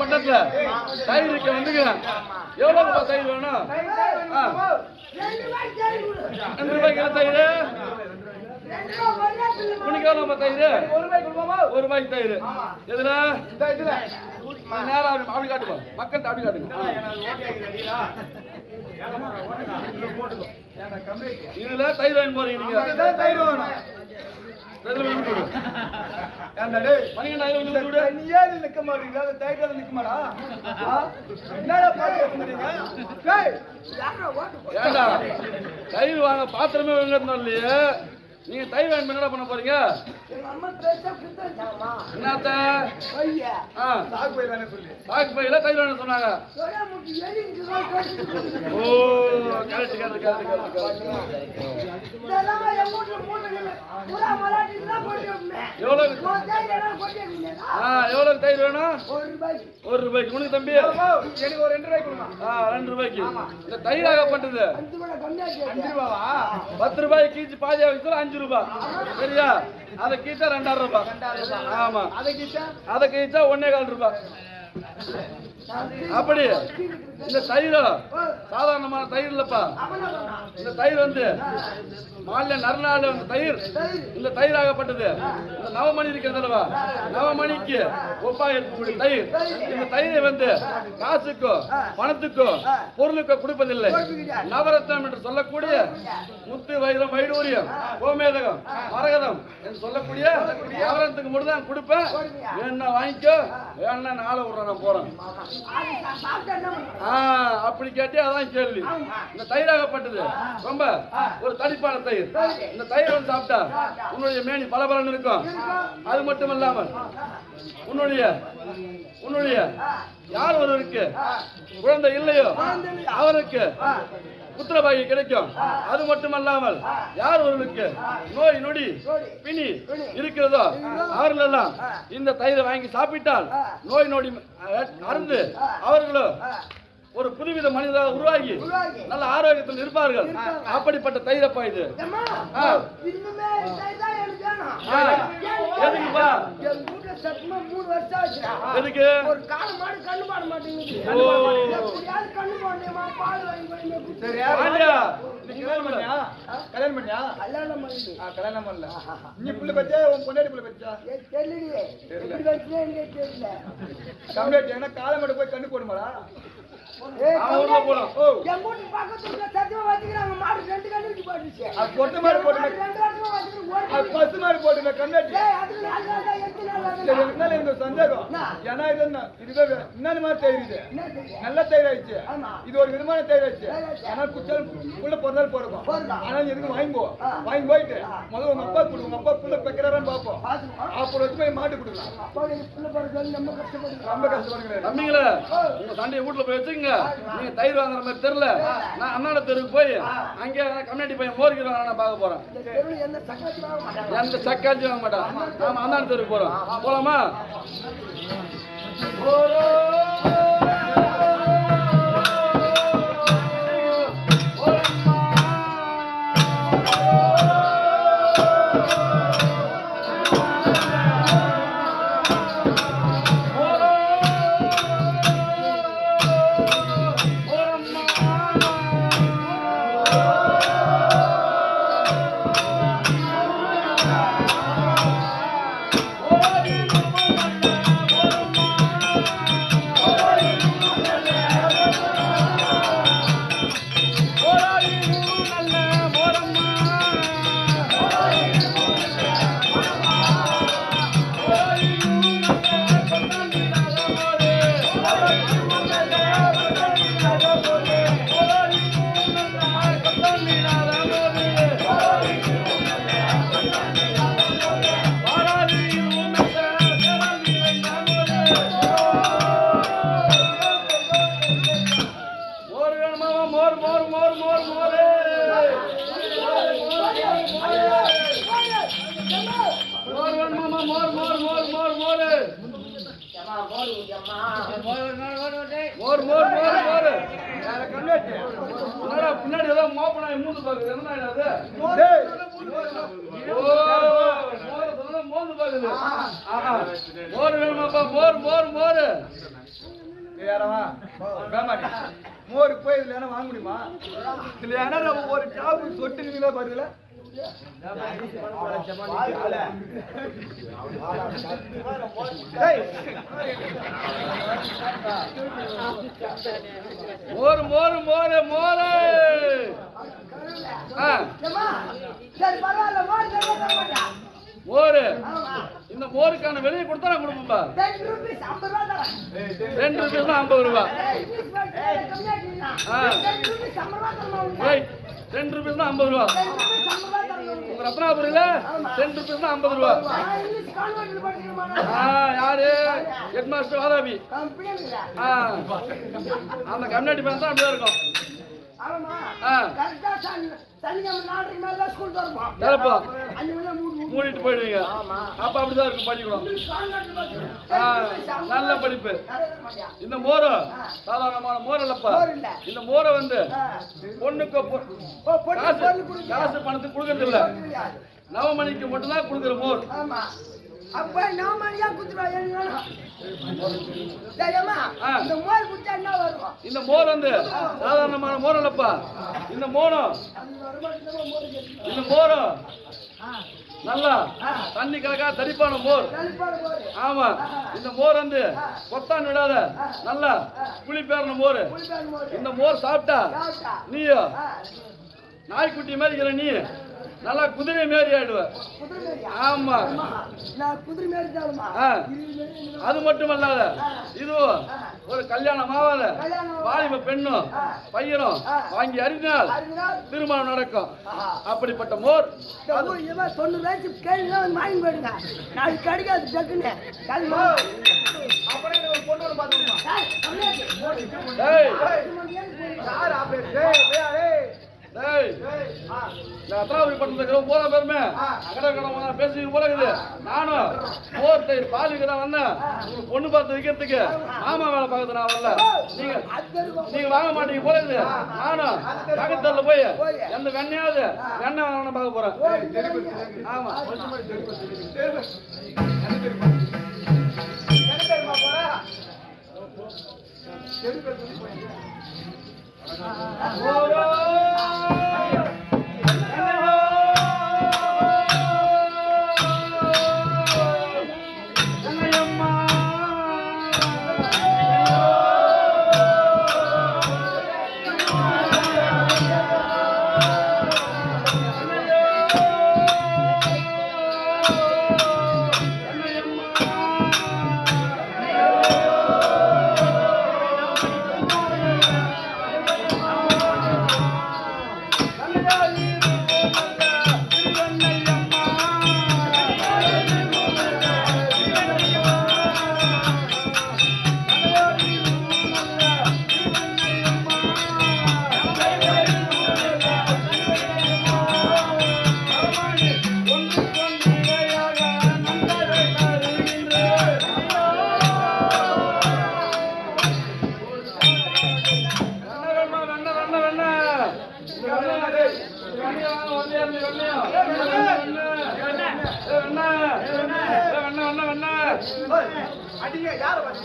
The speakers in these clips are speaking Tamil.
பட்டத்துல தயிர் விற்க வந்துங்க எவ்வளவு தயிர் வேணும். ரெண்டு ரூபாய்க்கு தயிர் உனக்கு எவ்வளோ நம்ம தயிர்? ஒரு ரூபாய்க்கு தயிர். எதுல? நேரம் அப்படி அப்படி காட்டுப்பா மக்கள்கிட்ட அப்படி காட்டுங்க. இதுல வாங்கி போறீங்க நீங்க. வாங்கி ஏன் நிக்க மாட்டீங்க தயிர்ல நிக்க மாடா? என்னடா பாத்து வாங்க பாத்திரமே வாங்கறதுனால இல்லையே. நீங்க தயிர் வாங்கி என்னடா பண்ண போறீங்க? என்னத்த? சாக்கு பையில தயிர் வாங்க சொன்னாங்க? ஓ கரெக்ட் கரெக்ட் கரெக்ட் எவ்வளவு? ஆ எவ்வளவு தயிர் வேணும்? ஒரு ரூபாய்க்கு. உனக்கு தம்பி? எனக்கு ஒரு ரெண்டு ரூபாய் கொடுமா. ஆ ரெண்டு ரூபாய்க்கு. இந்த அஞ்சு ரூபாவா? பத்து ரூபாய் கீச்சு பாதி ஆகுது அஞ்சு ரூபாய் சரியா? அதை கீச்சா ரெண்டாயிரம் ரூபாய் ஆமா. அதை அதை கீச்சா ஒன்னே கால் ரூபாய் அப்படி. இந்த தயிர்? சாதாரணமான தயிர் இல்லப்பா. இந்த தயிர் வந்து மாநில நறுநாள் அந்த தயிர். இந்த தயிராகப்பட்டது இந்த நவமணி இருக்கிறதல்லவா நவமணிக்கு ஒப்பாக இருக்கக்கூடிய தயிர். இந்த தயிரை வந்து காசுக்கோ பணத்துக்கோ பொருளுக்கோ கொடுப்பதில்லை. நவரத்னம் என்று சொல்லக்கூடிய முத்து வைரம் வைடூரியம் கோமேதகம் மரகதம் என்று சொல்லக்கூடிய நவரத்துக்கு மட்டும் தான் கொடுப்பேன். வேணா வாங்கிக்கோ வேணா நாளை விடுறேன் நான் போறேன். அப்படி கேட்டே அதான் கேள்வி. இந்த தயிராகப்பட்டது ரொம்ப ஒரு தடிப்பான தயிர். இந்த தயிர் வந்து சாப்பிட்டா உன்னுடைய மேனி பலபலன் இருக்கும். அது மட்டும் இல்லாமல் உன்னுடைய உன்னுடைய யார் ஒருவருக்கு குழந்தை இல்லையோ அவருக்கு புத்திரபாகி கிடைக்கும். அது மட்டுமல்லாமல் யார் ஒருவருக்கு நோய் நொடி பிணி இருக்கிறதோ அவர்களெல்லாம் இந்த தயிரை வாங்கி சாப்பிட்டால் நோய் நொடி மருந்து அருந்து அவர்களும் ஒரு புதுவித மனிதராக உருவாகி நல்ல ஆரோக்கியத்தில் இருப்பார்கள். அப்படிப்பட்ட தயிரப்பா இது. எதுக்குப்பா. எதுக்கு? ஒரு கால மாடு கண்ணு பாட மாட்டேங்குது. கண்ணு போடணுமா பால் வாங்கி. சரியா கல்யாணம் பண்ணியா? கல்யாணம் பண்ணியா? கல்யாணம் பண்ணி ஆ, கல்யாணம் பண்ணல. நீ புள்ள பச்சா உன் பொண்டாடி புள்ள பச்சா தெரியலையே. எப்படி வச்சுனே எனக்கு தெரியல. கம்ப்ளீட் ஏன்னா காலை மட்டும் போய் கண்ணு போடுமாடா? சந்தேகம்? ஏன்னா இது என்ன? இதுவே என்னென்ன மாதிரி தயிர்? நல்ல தயிர் ஆயிடுச்சு. இது ஒரு விதமான தயிர் ஆயிடுச்சு தயிர் ஆயிடுச்சு. ஏன்னா குச்சால் புள்ள பிறந்தாலும் போறோம் போறதா? ஆனா நீ எதுக்கு வாங்கிப்போ. வாங்கி போயிட்டு முதல்ல உங்க அப்பா கொடு. உங்க அப்பா புள்ள பெக்கிறாரான்னு பாப்போம் பாத்துக்கோ. அப்புறம் வச்சு போய் மாட்டு கொடுக்கலாம். ரொம்ப உங்க சண்டையை வீட்டுல போய் வச்சுக்கங்க நீங்க தயிர் வாங்குற மாதிரி தெரியல. நான் அண்ணாட தெருவுக்கு போய் அங்கே கம்யூனிட்டி பையன் மோர்கிறோம் நான் பார்க்க போறேன். எந்த சக்காச்சும் வாங்க மாட்டான். ஆமா அண்ணாட தெருவுக்கு போறோம். போலாமா? மோப்பனா மூந்து பாக்குது. என்ன அது? மோந்து பாக்குது மோர் வேணுமாப்பா மோர் மோர் மோர் யாரவா வேமாடி மோர் போய் இதுல வாங்க முடியுமா? இதுல ஒரு சாப்பு சொட்டு நீங்களா பாருங்களா மோர் மோர் மோர் மோர். மோர். இந்த மோருக்கான வெளியே கொடுத்தா நான் தரேன். ரெண்டு ருபீஸ் ஐம்பது ரூபா ரெண்டு ருபீஸ் தான் ஐம்பது ரூபா. உங்க ரத்னாபுரியில ரெண்டு ருபீஸ் தான் ஐம்பது ரூபா. யாரு? ஹெட் மாஸ்டர் வாதாபி அந்த கம்யூனிட்டி பேங்க் தான் அப்படியே இருக்கும். ஆமா ஆ. கரெக்டா சனி சனிக்கிழமை நாளைக்கு மேல தான் ஸ்கூல் திறப்போம் திறப்போம். அஞ்சு மூணு மூடிட்டு போயிடுவீங்க. அப்ப அப்படிதான் இருக்கும் பள்ளிக்கூடம் ஐம்பது நல்ல. படிப்பு? இந்த மோரை சாதாரணமான மோர் இல்லப்பா. இந்த மோரை வந்து. பொண்ணுக்கு காசு. காசு பணத்துக்கு கொடுக்கறது இல்ல. நவமணிக்கு மட்டும்தான் கொடுக்குற மோர். அப்ப நான் மணியா ஆ. இந்த மோர் குடிச்சா என்ன வரும் இந்த மோர் வந்து சாதாரணமான மோர் இல்லப்பா. இந்த மோரம் இந்த மோரம் நல்லா. தண்ணி கலக்கா தடிப்பான மோர். ஆமா. இந்த மோர் வந்து கொத்தான் விடாத. நல்லா மோர். புளிப்பாடு மோர். இந்த மோர் சாப்பிட்டா நீயோ நாய்க்குட்டி மாதிரி இருக்கிற நீ. நல்லா குதிரை மாரி மேரியா? ஆமா. அது மட்டும் அல்லாத இதுவும் ஒரு கல்யாணம் ஆகாத வாலிப பெண்ணும் பையனும் வாங்கி அறிந்தால் திருமணம் நடக்கும். அப்படிப்பட்ட மோர் பொண்ணு இந்த பட்டணத்துக்கு போற பேருமே கடை கடை பேசி போல இருக்குது. நானும் தயிர் பாலுக்கு தான் வந்தேன். உங்களுக்கு பொண்ணு பார்த்து வைக்கிறதுக்கு மாமா வேலை பார்க்கறது நான் வரல. நீங்க வாங்க மாட்டீங்க போல இருக்குது. நானும் பக்கத்துல போய் எந்த வெண்ணையாவது வெண்ணெய் வாங்கணும் பார்க்க போறேன். ஆமா. தெரியுமா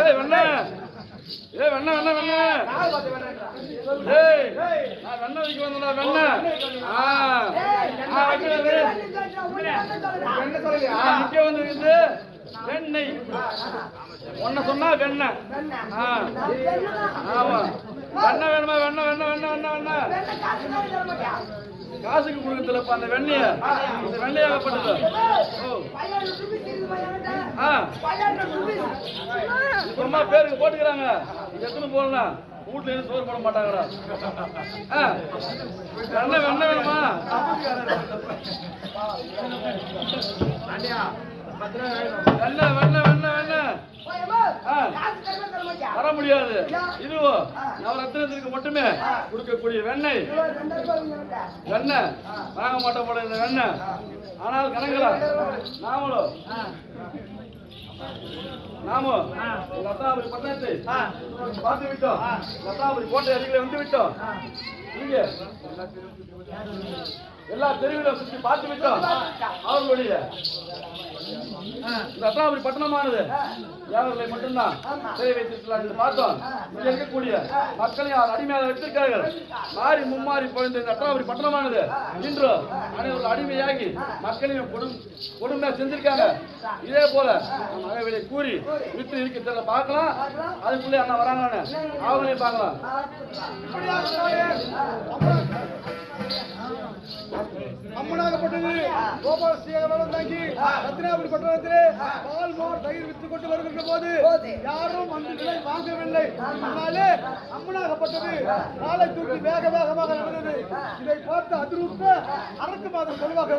ஏய் வெண்ணா ஏய் வெண்ணா வெண்ணா வெண்ணா ஏய் நான் வெண்ணெய் வைக்க வந்தேன்டா ஆ. ஆ வைக்கிறது என்ன சொல்லுங்க. ஆ. நிக்க வந்திருக்குது வெண்ணெய். ஒன்ன சொன்னா வெண்ணெய் ஆ. ஆமா. வேணுமா வெண்ணெய் வெண்ணெய் வெண்ணெய் வெண்ணெய் வெண்ணெய்? காசுக்கு கொடுக்கறதுலப்பா அந்த வெண்ணெய. இந்த வெண்ணெயாகப்பட்டது ஓ. சும்மா பேருக்கு போட்டுக்கிறாங்க. எத்தனை போடலாம் வீட்டுல இருந்து சோறு போட மாட்டாங்கடா. ஆ. வெண்ணெய் வேணுமா? வெண்ண வெண்ண வெண்ணெய் வெண்ணெய். வர முடியாது. இதுவோ நவரத்தினத்திற்கு மட்டுமே கொடுக்கக்கூடிய வெண்ணெய். வெண்ணெய். வாங்க மாட்டோம் போட இந்த வெண்ணெய். ஆனால் கணக்கில் நாமளும் நாமும் லத்தாபுரி பட்டணத்தை பார்த்து விட்டோம். லத்தாபுரி கோட்டை அருகிலே வந்து விட்டோம். இங்க எல்லா தெருவிலும் சுற்றி பார்த்து விட்டோம். அவர்களுடைய இந்த ரத்னாபுரி பட்டணமானது தேவர்களை மட்டும்தான் சிறை வைத்திருக்கலாம் என்று பார்த்தோம். இங்க இருக்கக்கூடிய மக்களை யார் அடிமையாக வைத்திருக்கிறார்கள் மாறி மும்மாறி பொழுது இந்த ரத்னாபுரி பட்டணமானது இன்று அனைவரும் அடிமையாகி மக்களையும் கொடும் கொடுமையா செஞ்சிருக்காங்க. இதே போல அவைகளை கூறி விட்டு இருக்க தெரியல பார்க்கலாம். அதுக்குள்ளே அண்ணா வராங்கன்னு அவங்களையும் பார்க்கலாம். அம்மனாகப்பட்டது கோபால ஸ்ரீகரம் தாங்கி ரத்னாபுரி பட்டணத்திலே பால் மோர் தயிர் வித்து கொண்டு வருகின்ற போது. யாரும் அந்த வாங்கவில்லை. அதனாலே அம்மனாகப்பட்டது. காலை தூக்கி வேக வேகமாக நடந்தது. இதை பார்த்து அதிருப்த அரக்கு மாதம் கொள்வாக